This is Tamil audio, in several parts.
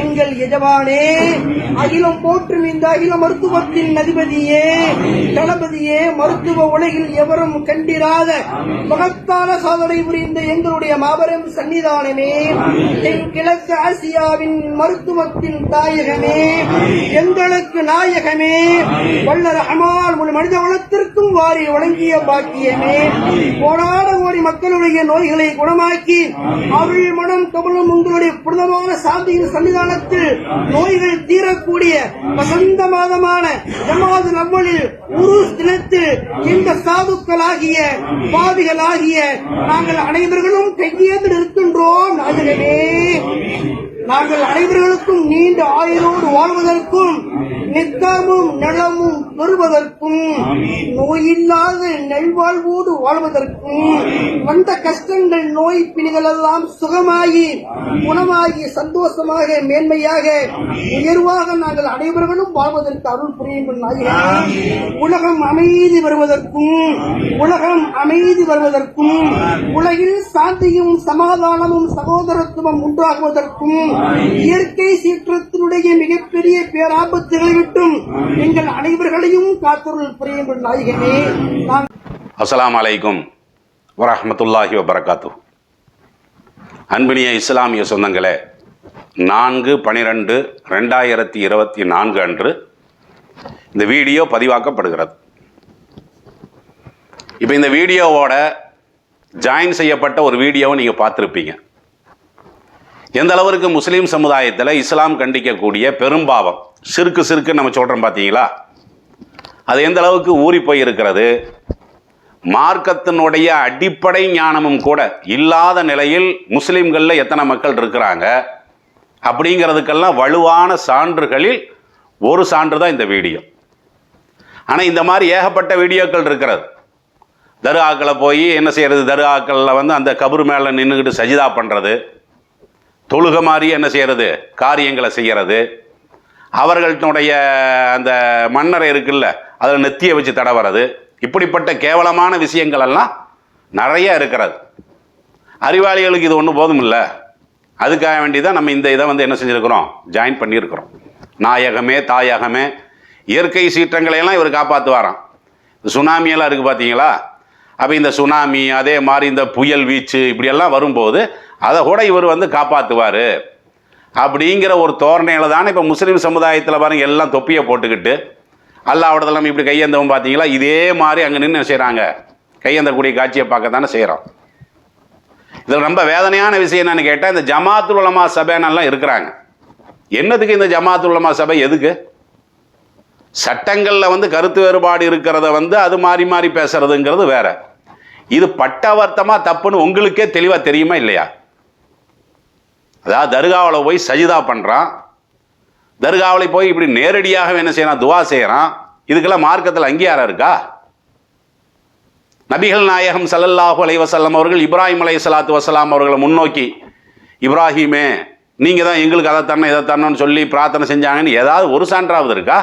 எங்கள் எஜவானே அகிலம் போற்றும் இந்த அகில மருத்துவத்தின் அதிபதியே தளபதியே மருத்துவ உலகில் எவரும் கண்டிராத மகத்தான சாதனை புரிந்த எங்களுடைய மாபெரும் சன்னிதானமே என் கிழக்கு ஆசியாவின் மருத்துவத்தின் தாயகமே எங்களுக்கு நாயகமே வல்லர் அமால் ஒரு மனித வளத்திற்கும் வாரி வழங்கிய பாக்கியமே கோடான கோடி மக்களுடைய நோய்களை குணமாக்கி அவள் மனம் கமலும் உங்களுடைய புனிதமான சாந்தியின் காலத்தில் நோய்கள் தீரக்கூடிய வசந்த மாதமான ஜமாது நவ்வலில் உருஸ் தினத்தில் இந்த சாதுக்களாகிய பாவிகளாகிய நாங்கள் அனைவர்களும் கையேந்து நிற்கின்றோம் நாயகமே நாங்கள் அனைவர்களுக்கும் நீண்ட ஆயுளோடு வாழ்வதற்கும் நித்தமும் நலமும் பெறுவதற்கும் நோயில்லாத நல்வாழ்வோடு வாழ்வதற்கும் வந்த கஷ்டங்கள் நோய் பிணிகள் எல்லாம் சுகமாகி குணமாகி சந்தோஷமாக மேன்மையாக உயர்வாக நாங்கள் அனைவர்களும் வாழ்வதற்கு அருள் நாயகமே உலகம் அமைதி வருவதற்கும் உலகம் அமைதி வருவதற்கும் உலகில் சாந்தியும் சமாதானமும் சகோதரத்துவம் உண்டாகுவதற்கும் இயற்கை சீற்றத்தினுடைய மிகப்பெரிய பேராபத்துகளை விட்டும் எங்கள் அனைவர்களையும் காத்தருள் புரியுங்கள் நாயகமே நான் அஸ்ஸலாமு அலைக்கும் வரஹ்மத்துல்லாஹி வபரகாத்து அன்பினிய இஸ்லாமிய சொந்தங்களே நான்கு பனிரெண்டு ரெண்டாயிரத்தி இருபத்தி நான்கு அன்று இந்த வீடியோ பதிவாக்கப்படுகிறது. இப்போ இந்த வீடியோவோட ஜாயின் செய்யப்பட்ட ஒரு வீடியோவை நீங்கள் பார்த்துருப்பீங்க. எந்த அளவிற்கு முஸ்லீம் சமுதாயத்தில் இஸ்லாம் கண்டிக்கக்கூடிய பெரும்பாவம்? சிறுக்கு சிறுக்கு நம்ம சொல்கிறோம் பார்த்தீங்களா அது எந்த அளவுக்கு ஊறி போய் இருக்கிறது மார்க்கத்தினுடைய அடிப்படை ஞானமும் கூட இல்லாத நிலையில் முஸ்லீம்களில் எத்தனை மக்கள் இருக்கிறாங்க? அப்படிங்கிறதுக்கெல்லாம் வலுவான சான்றுகளில் ஒரு சான்று தான் இந்த வீடியோ. ஆனால் இந்த மாதிரி ஏகப்பட்ட வீடியோக்கள் இருக்கிறது. தருகாக்களை போய் என்ன செய்கிறது தருகாக்களில் வந்து அந்த கபரு மேலே நின்றுக்கிட்டு சஜிதா பண்ணுறது தொழுக மாதிரி என்ன செய்கிறது காரியங்களை செய்கிறது அவர்களுடைய அந்த மன்னரை இருக்குல்ல அதில் நெத்தியை வச்சு தடவறது இப்படிப்பட்ட கேவலமான விஷயங்கள் எல்லாம் நிறைய இருக்கிறது. அறிவாளிகளுக்கு இது ஒன்றும் போதும் இல்லை அதுக்காக வேண்டி தான் நம்ம இந்த இதை வந்து என்ன செஞ்சுருக்கிறோம்? ஜாயின் பண்ணியிருக்கிறோம். நாயகமே தாயகமே இயற்கை சீற்றங்களை எல்லாம் இவர் காப்பாற்றுவாராம் சுனாமியெல்லாம் இருக்குது பார்த்தீங்களா அப்போ இந்த சுனாமி அதே மாதிரி இந்த புயல் வீச்சு இப்படியெல்லாம் வரும்போது அதை கூட இவர் வந்து காப்பாற்றுவார் அப்படிங்கிற ஒரு தோரணையில் தானே இப்போ முஸ்லீம் சமுதாயத்தில் பாருங்க எல்லாம் தொப்பியை போட்டுக்கிட்டு அல்லாவிடதெல்லாம் இப்படி கையேந்தவும் பார்த்தீங்களா இதே மாதிரி அங்கே நின்று செய்கிறாங்க கையேந்தக்கூடிய காட்சியை பார்க்க தானே செய்கிறோம் இதில் ரொம்ப வேதனையான விஷயம் என்னன்னு கேட்டால் இந்த ஜமாத்துல் உலமா சபைனெல்லாம் இருக்கிறாங்க. என்னதுக்கு இந்த ஜமாத்துல் உலமா சபை? எதுக்கு? சட்டங்களில் வந்து கருத்து வேறுபாடு இருக்கிறத வந்து அது மாறி மாறி பேசுறதுங்கிறது வேறு. இது பட்டவர்த்தமாக தப்புன்னு உங்களுக்கே தெளிவாக தெரியுமா இல்லையா? அதாவது தர்காவில் போய் சஜிதா பண்ணுறான் தர்காவில் போய் இப்படி நேரடியாக என்ன செய்யறான்? துவா செய்கிறான் இதுக்கெல்லாம் மார்க்கத்தில் அங்கீகாரம் இருக்கா? நபிகள் நாயகம் சல்லல்லாஹு அலை வசல்லாம் அவர்கள் இப்ராஹிம் அலை சலாத்து வசலாம் அவர்களை முன்னோக்கி இப்ராஹிமே நீங்கள் தான் எங்களுக்கு அதை தரணும் இதை தரணும்னு சொல்லி பிரார்த்தனை செஞ்சாங்கன்னு ஏதாவது ஒரு சான்றாவது இருக்கா?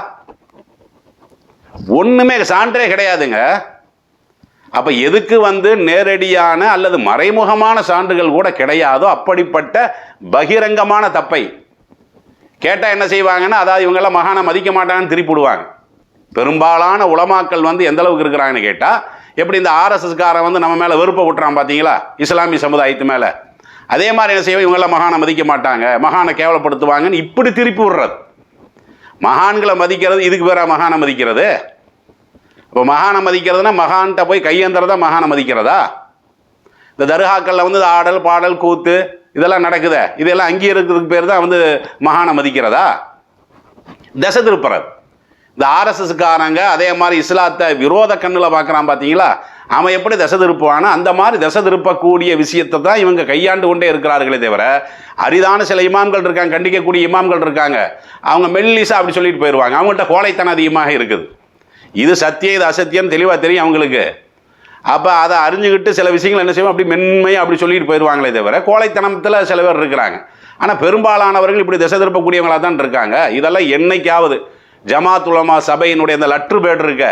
ஒன்றுமே சான்றே கிடையாதுங்க. அப்போ எதுக்கு வந்து நேரடியான அல்லது மறைமுகமான சான்றுகள் கூட கிடையாதோ அப்படிப்பட்ட பகிரங்கமான தப்பை. கேட்டால் என்ன செய்வாங்கன்னா அதாவது இவங்கெல்லாம் மகானை மதிக்க மாட்டாங்கன்னு திருப்பி விடுவாங்க. பெரும்பாலான உலமாக்கள் வந்து எந்த அளவுக்கு இருக்கிறாங்கன்னு கேட்டால் எப்படி இந்த ஆர்எஸ்எஸ்காரன் வந்து நம்ம மேலே வெறுப்பை விட்டுறான் பார்த்தீங்களா இஸ்லாமிய சமுதாயத்து மேலே. அதே மாதிரி என்ன செய்வோம் இவங்கெல்லாம் மகானை மதிக்க மாட்டாங்க. மகானை கேவலப்படுத்துவாங்கன்னு இப்படி திருப்பி விடுறது. மகான்களை மதிக்கிறது இதுக்கு பேராக மகானை மதிக்கிறது? இப்போ மகானை மதிக்கிறதுனா மகான்கிட்ட போய் கையேந்திரதா மகானை மதிக்கிறதா? இந்த தர்காக்களில் வந்து ஆடல் பாடல் கூத்து இதெல்லாம் நடக்குதே. இதெல்லாம் அங்கீகரிக்கிறதுக்கு பேர் தான் வந்து மகானை மதிக்கிறதா? திசை திருப்புறது இந்த ஆர்எஸ்எஸ்காரங்க அதே மாதிரி இஸ்லாத்தை விரோத கண்ணில் பார்க்குறான் பார்த்தீங்களா அவன் எப்படி திசை திருப்புவானோ அந்த மாதிரி திசை திருப்பக்கூடிய விஷயத்தை தான் இவங்க கையாண்டு கொண்டே இருக்கிறார்களே தவிர அரிதான சில இமாம்கள் இருக்காங்க கண்டிக்கக்கூடிய இமாம்கள் இருக்காங்க. அவங்க மெல்லிசா அப்படி சொல்லிட்டு போயிடுவாங்க அவங்கள்ட்ட கோழைத்தனம் அதிகமாக இருக்குது. இது சத்தியம் இது அசத்தியம் தெளிவாக தெரியும் அவங்களுக்கு. அப்போ அதை அறிஞ்சுக்கிட்டு சில விஷயங்கள் என்ன செய்வோம்? அப்படி மென்மையாக அப்படி சொல்லிட்டு போயிடுவாங்களே தவிர கோழைத்தனத்தில் சில பேர் இருக்கிறாங்க. ஆனால் பெரும்பாலானவர்கள் இப்படி திசை திருப்பக்கூடியவங்களாக தான் இருக்காங்க. இதெல்லாம் என்னைக்காவது ஜமாத் உலமா சபையினுடைய அந்த லட்ரு பேட் இருக்க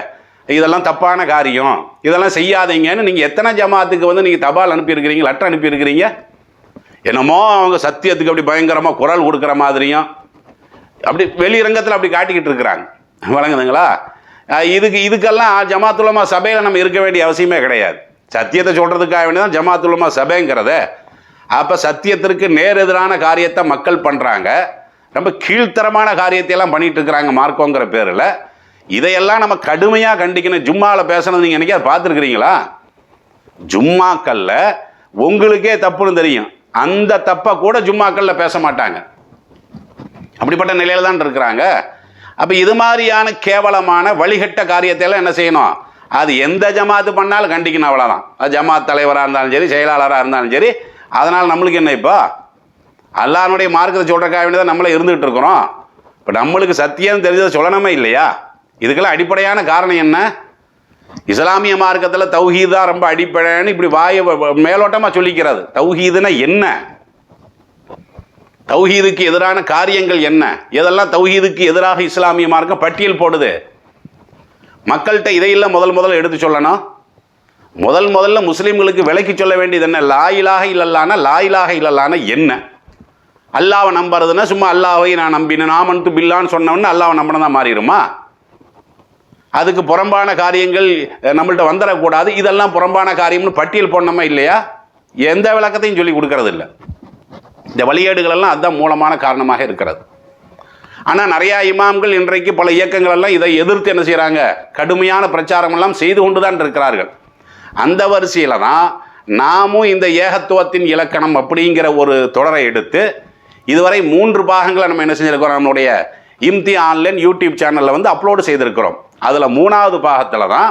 இதெல்லாம் தப்பான காரியம். இதெல்லாம் செய்யாதீங்கன்னு நீங்கள் எத்தனை ஜமாத்துக்கு வந்து நீங்கள் தபால் அனுப்பியிருக்கிறீங்க லெட்டர் அனுப்பியிருக்கிறீங்க? என்னமோ அவங்க சத்தியத்துக்கு அப்படி பயங்கரமாக குரல் கொடுக்குற மாதிரியும் அப்படி வெளிரங்கத்தில் அப்படி காட்டிக்கிட்டு இருக்கிறாங்க. வழங்குதுங்களா? இதுக்கு இதுக்கெல்லாம் ஜமாத்துலமா சபையில் நம்ம இருக்க வேண்டிய அவசியமே கிடையாது. சத்தியத்தை சொல்கிறதுக்காக வேண்டி தான் ஜமாத்துலமா சபைங்கிறத. அப்போ சத்தியத்திற்கு நேர் எதிரான காரியத்தை மக்கள் பண்ணுறாங்க ரொம்ப கீழ்த்தரமான காரியத்தையெல்லாம் பண்ணிகிட்டு இருக்கிறாங்க மார்க்கோங்கிற பேரில். இதையெல்லாம் நம்ம கடுமையாக கண்டிக்கணும். ஜும்மாவில் பேசுனது நீங்கள் என்னைக்கா பார்த்துருக்குறீங்களா? ஜும்மாக்கல்ல உங்களுக்கே தப்புன்னு தெரியும். அந்த தப்பை கூட ஜும்மாக்கல்ல பேச மாட்டாங்க. அப்படிப்பட்ட நிலையில தான் இருக்கிறாங்க. அப்போ இது மாதிரியான கேவலமான வழிகட்ட காரியத்தையெல்லாம் என்ன செய்யணும்? அது எந்த ஜமாத்து பண்ணாலும் கண்டிக்கணும் அவ்வளோதான் அது ஜமாத் தலைவராக இருந்தாலும் சரி செயலாளராக இருந்தாலும் சரி அதனால் நம்மளுக்கு என்ன இப்போ? அல்லாஹ்னுடைய மார்க்கத்தை சொல்கிறக்காக வேண்டியதான் நம்மளே இருந்துகிட்டு இருக்கிறோம். இப்போ நம்மளுக்கு சத்தியம் தெரிஞ்சதை சொல்லணுமே இல்லையா? இதுக்கெல்லாம் அடிப்படையான காரணம் என்ன? இஸ்லாமிய மார்க்கத்தில் தௌஹீத் தான் ரொம்ப அடிப்படைன்னு இப்படி வாய மேலோட்டமாக சொல்லிக்கிறது. தௌஹீதுன்னா என்ன? தௌஹீதுக்கு எதிரான காரியங்கள் என்ன? எதெல்லாம் தௌஹீதுக்கு எதிராக இஸ்லாமிய மார்க்கம் பட்டியல் போடுது? மக்கள்கிட்ட இதையெல்லாம் முதல் முதல்ல எடுத்து சொல்லணும். முதல் முதல்ல முஸ்லீம்களுக்கு விலைக்கு சொல்ல வேண்டியது என்ன? லாயிலாக இல்லல்லான லாயிலாக இல்லல்லான என்ன? அல்லாவை நம்புறதுன்னா சும்மா அல்லாவை நான் நம்பினேன் நாமன் மன்ட்டு பில்லான்னு சொன்னோன்னு அல்லாவை நம்பினதா மாறிடுமா? அதுக்கு புறம்பான காரியங்கள் நம்மள்கிட்ட நம்மள்ட்ட வந்துடக்கூடாது இதெல்லாம் புறம்பான காரியம்னு பட்டியல் போடணுமா இல்லையா? எந்த விளக்கத்தையும் சொல்லி கொடுக்கறது இல்லை இந்த வழியேடுகளெல்லாம் அதுதான் மூலமான காரணமாக இருக்கிறது. ஆனால் நிறையா இமாம்கள் இன்றைக்கு பல இயக்கங்கள் எல்லாம் இதை எதிர்த்து என்ன செய்கிறாங்க கடுமையான பிரச்சாரமெல்லாம் செய்து கொண்டு தான் இருக்கிறார்கள். அந்த வரிசையில் தான் நாமும் இந்த ஏகத்துவத்தின் இலக்கணம் அப்படிங்கிற ஒரு தொடரை எடுத்து இதுவரை மூன்று பாகங்களை நம்ம என்ன செஞ்சுருக்கிறோம்? நம்மளுடைய இம்தி ஆன்லைன் யூடியூப் சேனலில் வந்து அப்லோடு செய்திருக்கிறோம். அதில் மூணாவது பாகத்தில் தான்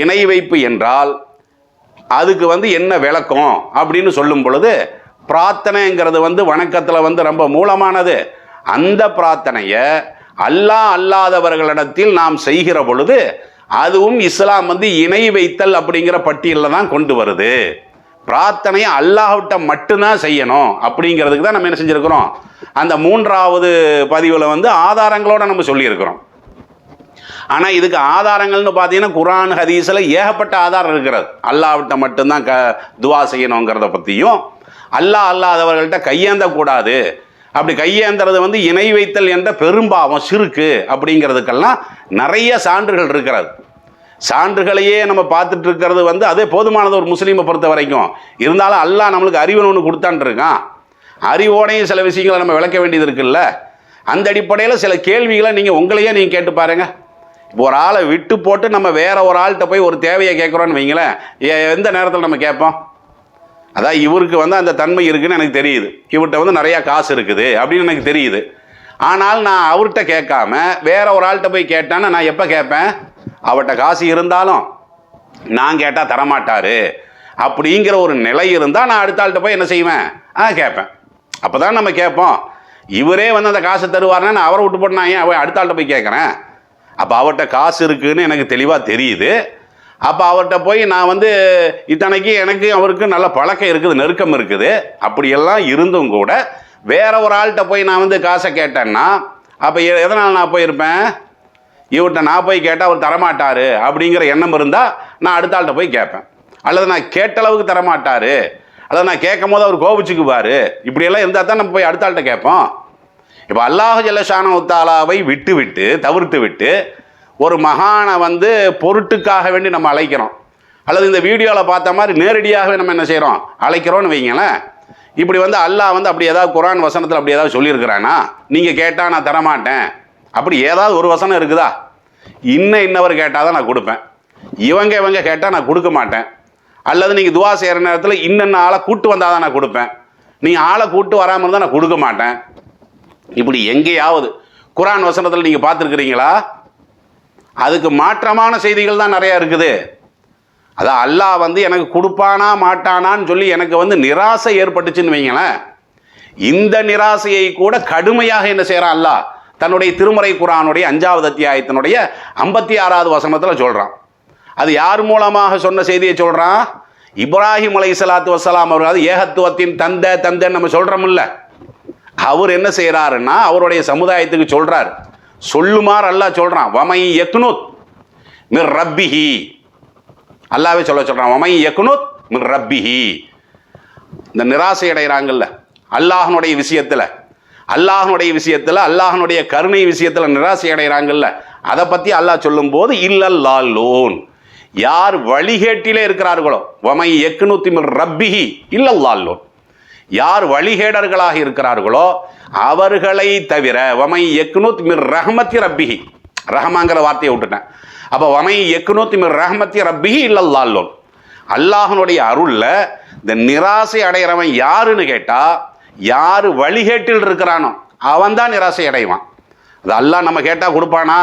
இணை வைப்பு என்றால் அதுக்கு வந்து என்ன விளக்கம் அப்படின்னு சொல்லும் பொழுது பிரார்த்தனைங்கிறது வந்து வணக்கத்தில் வந்து ரொம்ப மூலமானது. அந்த பிரார்த்தனையை அல்லாஹ் அல்லாதவர்களிடத்தில் நாம் செய்கிற பொழுது அதுவும் இஸ்லாம் வந்து இணை வைத்தல் அப்படிங்கிற பட்டியலில் தான் கொண்டு வருது. பிரார்த்தனையை அல்லாஹ்விட்ட மட்டும்தான் செய்யணும் அப்படிங்கிறதுக்கு தான் நம்ம என்ன செஞ்சுருக்கிறோம். அந்த மூன்றாவது பதிவில் வந்து ஆதாரங்களோடு நம்ம சொல்லியிருக்கிறோம். ஆனால் இதுக்கு ஆதாரங்கள்னு பார்த்தீங்கன்னா குரான் ஹதீஸில் ஏகப்பட்ட ஆதாரம் இருக்கிறது. அல்லாஹ்விட்ட மட்டும்தான் க துவா செய்யணுங்கிறத பற்றியும் அல்லாஹ் அல்லாதவர்கள்ட்ட கையேந்தக்கூடாது. அப்படி கையேந்துறது வந்து இணை வைத்தல் என்ற பெரும்பாவம் சிறுக்கு அப்படிங்கிறதுக்கெல்லாம் நிறைய சான்றுகள் இருக்கிறது. சான்றுகளையே நம்ம பார்த்துட்டு இருக்கிறது வந்து அதே போதுமானது ஒரு முஸ்லீமை பொறுத்த வரைக்கும். இருந்தாலும் அல்லாஹ் நம்மளுக்கு அறிவுன்னு ஒன்று கொடுத்தான்ட்டுருக்கான் அறிவோடையும் சில விஷயங்களை நம்ம விளக்க வேண்டியது இருக்குல்ல. அந்த அடிப்படையில் சில கேள்விகளை நீங்கள் உங்களையே நீங்கள் கேட்டு பாருங்கள் இப்போ ஒரு ஆளை விட்டு போட்டு நம்ம வேற ஒரு ஆள்கிட்ட போய் ஒரு தேவையை கேட்குறோன்னு வைங்களேன். எந்த நேரத்தில் நம்ம கேட்போம்? அதான் இவருக்கு வந்து அந்த தன்மை இருக்குன்னு எனக்கு தெரியுது. இவர்கிட்ட வந்து நிறையா காசு இருக்குது அப்படின்னு எனக்கு தெரியுது. ஆனால் நான் அவர்கிட்ட கேட்காம வேற ஒரு ஆள்கிட்ட போய் கேட்டேன்னா நான் எப்போ கேட்பேன்? அவர்கிட்ட காசு இருந்தாலும். நான் கேட்டால் தரமாட்டார். அப்படிங்கிற ஒரு நிலை இருந்தால் நான் அடுத்த ஆள்கிட்ட போய் என்ன செய்வேன்? ஆ கேட்பேன். அப்போ தான் நம்ம கேட்போம். இவரே வந்து அந்த காசை தருவார்னா நான் அவரை விட்டு போட்டு நான் ஏன் அடுத்த ஆள்கிட்ட போய் கேட்குறேன்? அப்போ அவர்கிட்ட காசு இருக்குன்னு எனக்கு தெளிவாக தெரியுது. அப்போ அவர்கிட்ட போய் நான் வந்து இத்தனைக்கு எனக்கு அவருக்கு நல்ல பழக்கம் இருக்குது நெருக்கம் இருக்குது. அப்படியெல்லாம் இருந்தும் கூட வேற ஒரு ஆள்கிட்ட போய் நான் வந்து காசை கேட்டேன்னா அப்போ எதனால் நான் போயிருப்பேன்? இவர்கிட்ட நான் போய் கேட்டால் அவர் தரமாட்டார் அப்படிங்கிற எண்ணம் இருந்தால் நான் அடுத்த ஆள்கிட்ட போய் கேட்பேன். அல்லது நான் கேட்ட அளவுக்கு தரமாட்டார். அல்லது நான் கேட்கும் போது அவர் கோபிச்சுக்குவார். இப்படியெல்லாம் இருந்தால் தான் நம்ம போய் அடுத்த ஆள்கிட்ட கேட்போம். இப்போ அல்லாஹ் ஜல்லஷான உத்தாலாவை விட்டு விட்டு தவிர்த்து விட்டு ஒரு மகானை வந்து பொருட்டுக்காக வேண்டி நம்ம அழைக்கிறோம். அல்லது இந்த வீடியோவில் பார்த்த மாதிரி நேரடியாகவே நம்ம என்ன செய்கிறோம் அழைக்கிறோன்னு வைங்களேன். இப்படி வந்து அல்லாஹ் வந்து அப்படி ஏதாவது குரான் வசனத்தில் அப்படி ஏதாவது சொல்லியிருக்கிறானா நீங்கள் கேட்டால் நான் தரமாட்டேன். அப்படி ஏதாவது ஒரு வசனம் இருக்குதா? இன்னும் இன்னவர் கேட்டால் தான் நான் கொடுப்பேன். இவங்க இவங்க கேட்டால் நான் கொடுக்க மாட்டேன். அல்லது நீங்கள் துவா செய்கிற நேரத்தில் இன்னென்ன ஆளை கூட்டு வந்தால் தான் நான் கொடுப்பேன். நீங்கள் ஆளை கூட்டு வராமல் இருந்தால் நான் கொடுக்க மாட்டேன். இப்படி எங்கேயாவது குரான் வசனத்தில் நீங்கள் பார்த்துருக்குறீங்களா? அதுக்கு மாற்றமான செய்திகள் தான் நிறையா இருக்குது. அதான் அல்லாஹ் வந்து எனக்கு கொடுப்பானா மாட்டானான்னு சொல்லி எனக்கு வந்து நிராசை ஏற்பட்டுச்சுன்னு வைங்களேன். இந்த நிராசையை கூட கடுமையாக என்ன செய்கிறான் அல்லாஹ்? தன்னுடைய திருமறை குரானுடைய அஞ்சாவது அத்தியாயத்தினுடைய ஐம்பத்தி ஆறாவது வசனத்தில் சொல்கிறான் அது யார் மூலமாக சொன்ன செய்தியை சொல்கிறான் இப்ராஹிம் அலை சலாத்து வசலாம் அவர்கள் அது ஏகத்துவத்தின் தந்தை தந்தைன்னு நம்ம சொல்கிறோமில்ல அவர் என்ன செய்கிறாருன்னா அவருடைய சமுதாயத்துக்கு சொல்கிறார் சொல்லுமாறு அல்லாஹ் சொல்கிறான் வமை எக்னுத் மிர் ரப்பிஹி. அல்லாவே சொல்ல சொல்கிறான் வமை எக்னுத் மிர் ரப்பிஹி. இந்த நிராசை அடைகிறாங்கல்ல அல்லாஹனுடைய விஷயத்தில் அல்லாஹனுடைய விஷயத்தில் அல்லாஹனுடைய கருணை விஷயத்தில் நிராசை அடைகிறாங்கல்ல அதை பற்றி அல்லாஹ் சொல்லும்போது இல்லல்லாலோன் யார் வழிகேட்டிலே இருக்கிறார்களோ வமை எக்குனூத்தி மிர் ரப்பிஹி இல்லல்லாலோன் யார் வழிகேடர்களாக இருக்கிறார்களோ அவர்களை தவிர வமை எக்குனூத் மிர் ரஹமத்தி ரப்பிஹி. ரஹமாங்கிற வார்த்தையை விட்டுட்டேன். அப்போ வமை எக்குனூத் மிர் ரஹமத்தி ரப்பிஹி இல்லல்லாலோன் அல்லாஹனுடைய அருளில் இந்த நிராசை அடைகிறவன் யாருன்னு கேட்டால் யார் வழிகேட்டில் இருக்கிறானோ அவன் தான் நிராசை அடைவான். அது அல்லாஹ் நம்ம கேட்டால் கொடுப்பானா?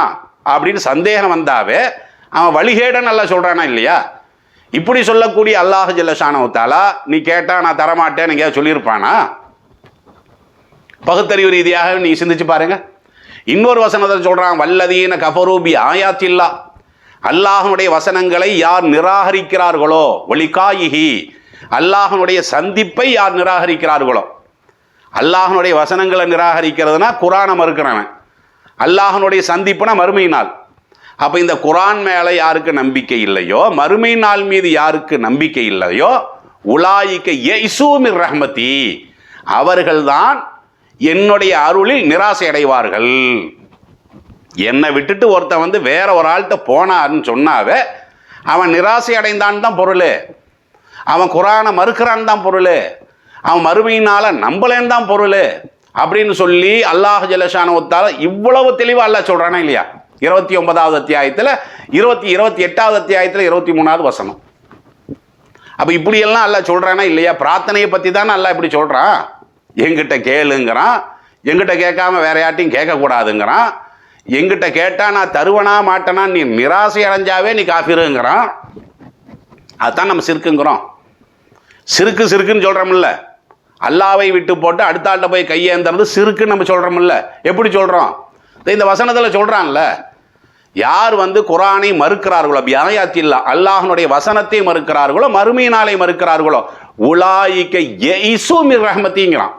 அப்படின்னு சந்தேகம் வந்தாவே அவன் வழிகேடன் நல்லா சொல்கிறானா இல்லையா? இப்படி சொல்லக்கூடிய அல்லாஹ் ஜல்லஷானவத்தாலா நீ கேட்டா நான் தரமாட்டேன்னு எங்கேயாவது சொல்லியிருப்பானா? பகுத்தறிவு ரீதியாக நீ சிந்திச்சு பாருங்க. இன்னொரு வசனத்தை சொல்றான் வல்லதீன கஃபரூபி ஆயாத்தில்லா. அல்லாஹனுடைய வசனங்களை யார் நிராகரிக்கிறார்களோ ஒளிகாயிஹி அல்லாஹனுடைய சந்திப்பை யார் நிராகரிக்கிறார்களோ அல்லாஹனுடைய வசனங்களை நிராகரிக்கிறதுனா குரானை மறுக்கிறவன் அல்லாஹனுடைய சந்திப்புனா மறுமையினால் அப்போ இந்த குரான் மேலே யாருக்கு நம்பிக்கை இல்லையோ மறுமை நாள் மீது யாருக்கு நம்பிக்கை இல்லையோ உலாயிக்க யைசூமிர் ரஹ்மதி. அவர்கள்தான் என்னுடைய அருளில் நிராசை அடைவார்கள். என்னை விட்டுட்டு ஒருத்தன் வந்து வேற ஒரு ஆள்கிட்ட போனான்னு சொன்னாவே அவன் நிராசை அடைந்தான் தான் பொருள். அவன் குரானை மறுக்கிறான் தான் பொருள். அவன் மறுமையினால் நம்பலேன்னு தான் பொருள். அப்படின்னு சொல்லி அல்லாஹ் ஜலஷானுவத்தால இவ்வளவு தெளிவாக அல்ல சொல்கிறானா இல்லையா? இருபத்தி ஒன்பதாவது அத்தியாயத்தில் இருபத்தி இருபத்தி எட்டாவது அத்தியாயத்தில் இருபத்தி மூணாவது வசனம். அப்போ இப்படியெல்லாம் அல்ல சொல்கிறானா இல்லையா? பிரார்த்தனையை பற்றி தானே அல்ல இப்படி சொல்கிறான் எங்கிட்ட கேளுங்கிறான். எங்கிட்ட கேட்காம வேற யார்ட்டையும் கேட்கக்கூடாதுங்கிறான். எங்கிட்ட கேட்டால் நான் தருவனா மாட்டேனா நீ நிராசை அடைஞ்சாவே நீ காஃபிருங்கிறான். அதுதான் நம்ம சிறுக்குங்கிறோம். சிறுக்கு சிறுக்குன்னு சொல்கிறோம்ல அல்லாவை விட்டு போட்டு அடுத்த ஆள்கிட்ட போய் கையேந்துறது சிறுக்குன்னு நம்ம சொல்கிறோம்ல எப்படி சொல்கிறோம் இந்த வசனத்தில் சொல்கிறான்ல யார் வந்து குரானை மறுக்கிறார்களோ பியாயாத்தில்லா அல்லாஹனுடைய வசனத்தை மறுக்கிறார்களோ மறுமையினாலை மறுக்கிறார்களோ உலாயிக்க எய்சுமிர் ரஹமத்திங்கிறான்.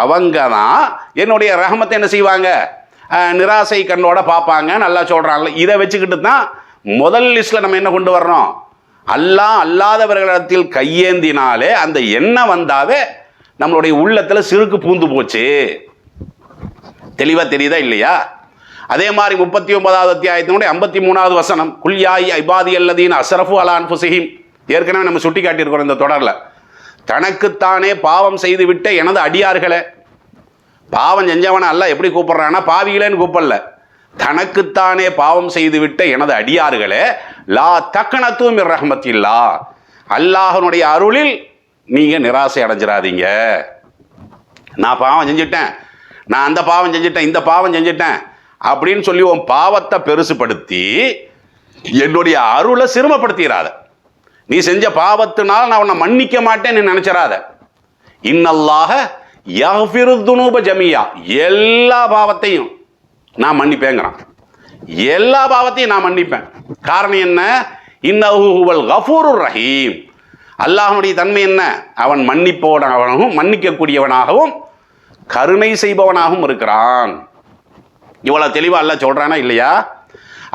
அவங்க தான் என்னுடைய ரஹமத்தை என்ன செய்வாங்க? நிராசை கண்ணோட பார்ப்பாங்க நல்லா சொல்கிறாங்கல்ல இதை வச்சுக்கிட்டு தான் முதல் லிஸ்ட்டில் நம்ம என்ன கொண்டு வர்றோம்? அல்லாஹ் அல்லாதவர்களிடத்தில் கையேந்தினாலே அந்த எண்ணம் வந்தாவே நம்மளுடைய உள்ளத்தில் சிறுக்கு பூந்து போச்சு. தெளிவாக தெரியுதா இல்லையா? அதே மாதிரி முப்பத்தி ஒன்பதாவது அத்தியாயத்தினுடைய ஐம்பத்தி மூணாவது வசனம் குல்யாய் ஐபாதி அல்லதீன் அசரஃபு அலான் ஃபுசிஹிம் ஏற்கனவே நம்ம சுட்டி காட்டியிருக்கிறோம் இந்த தொடரில். தனக்குத்தானே பாவம் செய்துவிட்ட எனது அடியார்களே பாவம் செஞ்சவன அல்ல எப்படி கூப்பிடுறான்னா பாவிகளேன்னு கூப்பிடல. தனக்குத்தானே பாவம் செய்துவிட்ட எனது அடியார்களே லா தக்கணத்துவம் ரஹமத்தில்லா. அல்லாஹனுடைய அருளில் நீங்க நிராசை அடைஞ்சிடாதீங்க நான் பாவம் செஞ்சுட்டேன். நான் அந்த பாவம் செஞ்சுட்டேன் இந்த பாவம் செஞ்சுட்டேன். அப்படின்னு சொல்லி உன் பாவத்தை பெருசுப்படுத்தி என்னுடைய அருளை சிரமப்படுத்திடாத நீ செஞ்ச பாவத்தினால் நான் உன்னை மன்னிக்க மாட்டேன்னு நீ நினைச்சிடாத இன்னல்லாக யஃபிருதுனூப ஜமியா. எல்லா பாவத்தையும் நான் மன்னிப்பேங்கிறான். எல்லா பாவத்தையும் நான் மன்னிப்பேன். காரணம் என்ன? இன்னஹுவல் கஃபூரு ரஹீம். அல்லாஹனுடைய தன்மை என்ன? அவன் மன்னிப்பவனாகவும் மன்னிக்கக்கூடியவனாகவும் கருணை செய்பவனாகவும் இருக்கிறான். இவ்வளோ தெளிவாக அல்ல சொல்கிறானா இல்லையா?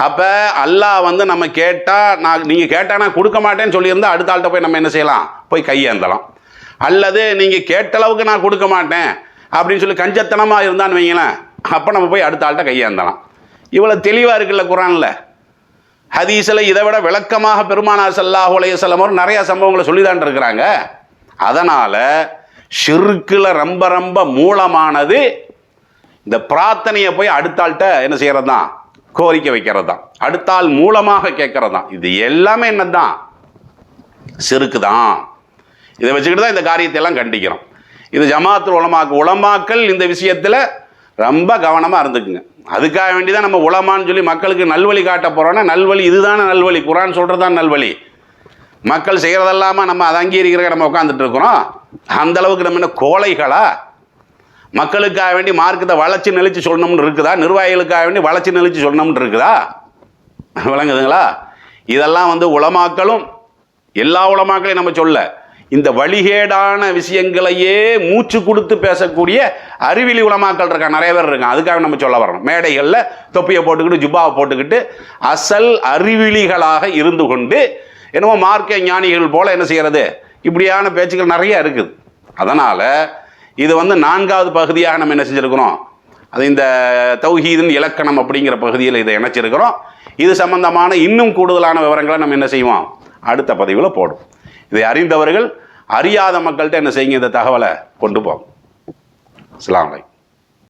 அப்போ அல்லாஹ் வந்து நம்ம கேட்டால் நான் நீங்கள் கேட்டால் நான் கொடுக்க மாட்டேன்னு சொல்லியிருந்தால் அடுத்த ஆள்கிட்ட போய் நம்ம என்ன செய்யலாம்? போய் கையேந்தலாம். அல்லது நீங்கள் கேட்ட அளவுக்கு நான் கொடுக்க மாட்டேன் அப்படின்னு சொல்லி கஞ்சத்தனமாக இருந்தான்னு வைங்களேன் அப்போ நம்ம போய் அடுத்த ஆள்கிட்ட கையேந்தலாம். இவ்வளோ தெளிவாக இருக்குல்ல குரானில். ஹதீஸில் இதை விட விளக்கமாக பெருமானார் சல்லாஹ் அலைஹி நிறையா சம்பவங்களை சொல்லிதான் இருக்கிறாங்க. அதனால் ஷிருக்கில் ரொம்ப ரொம்ப மூலமானது இந்த பிரார்த்தனையை போய் அடுத்த ஆள்கிட்ட என்ன செய்கிறது தான் கோரிக்கை வைக்கிறது தான் அடுத்த ஆள் மூலமாக கேட்கறது தான் இது எல்லாமே என்னதான்? செருக்கு தான் இதை வச்சுக்கிட்டு தான் இந்த காரியத்தை எல்லாம் கண்டிக்கிறோம். இது ஜமாத்துல் உலமாக்கு. உலமாக்கள் இந்த விஷயத்தில் ரொம்ப கவனமாக இருந்துக்குங்க. அதுக்காக வேண்டி தான் நம்ம உலமான்னு சொல்லி மக்களுக்கு நல்வழி காட்ட போகிறோன்னா நல்வழி இதுதானே நல்வழி. குரான் சொல்கிறது தான் நல்வழி. மக்கள் செய்கிறதெல்லாம நம்ம அதை அங்கீகரிக்கிற நம்ம உட்காந்துட்டு இருக்கிறோம்? அந்தளவுக்கு நம்ம என்ன கோழைகளா? மக்களுக்காக வேண்டி மார்க்கத்தை வளைச்சு நெளிச்சு சொல்லணும்னு இருக்குதா? நிர்வாகிகளுக்காக வேண்டி வளைச்சு நெளிச்சு சொல்லணும்னு இருக்குதா? விளங்குதுங்களா? இதெல்லாம் வந்து உளமாக்களும் எல்லா உலமாக்களையும் நம்ம சொல்ல இந்த வழிகேடான விஷயங்களையே மூச்சு கொடுத்து பேசக்கூடிய அறிவிலி உலமாக்கள் இருக்கா நிறைய பேர் இருக்கான் அதுக்காக நம்ம சொல்ல வரணும் மேடைகளில் தொப்பியை போட்டுக்கிட்டு ஜுப்பாவை போட்டுக்கிட்டு அசல் அறிவிலிகளாக இருந்து கொண்டு என்னமோ மார்க்க ஞானிகள் போல என்ன செய்கிறது இப்படியான பேச்சுக்கள் நிறைய இருக்குது. அதனால் இது வந்து நான்காவது பகுதியாக நம்ம என்ன செஞ்சுருக்கிறோம்? அது இந்த தௌஹீதின் இலக்கணம் அப்படிங்கிற பகுதியில் இதை இணைச்சிருக்கிறோம். இது சம்பந்தமான இன்னும் கூடுதலான விவரங்களை நம்ம என்ன செய்வோம்? அடுத்த பதிவில் போடும் இதை அறிந்தவர்கள் அறியாத மக்கள்கிட்ட என்ன செய்யுங்க? இந்த தகவலை கொண்டு போகும் அஸ்லாம் அலைக்கும்.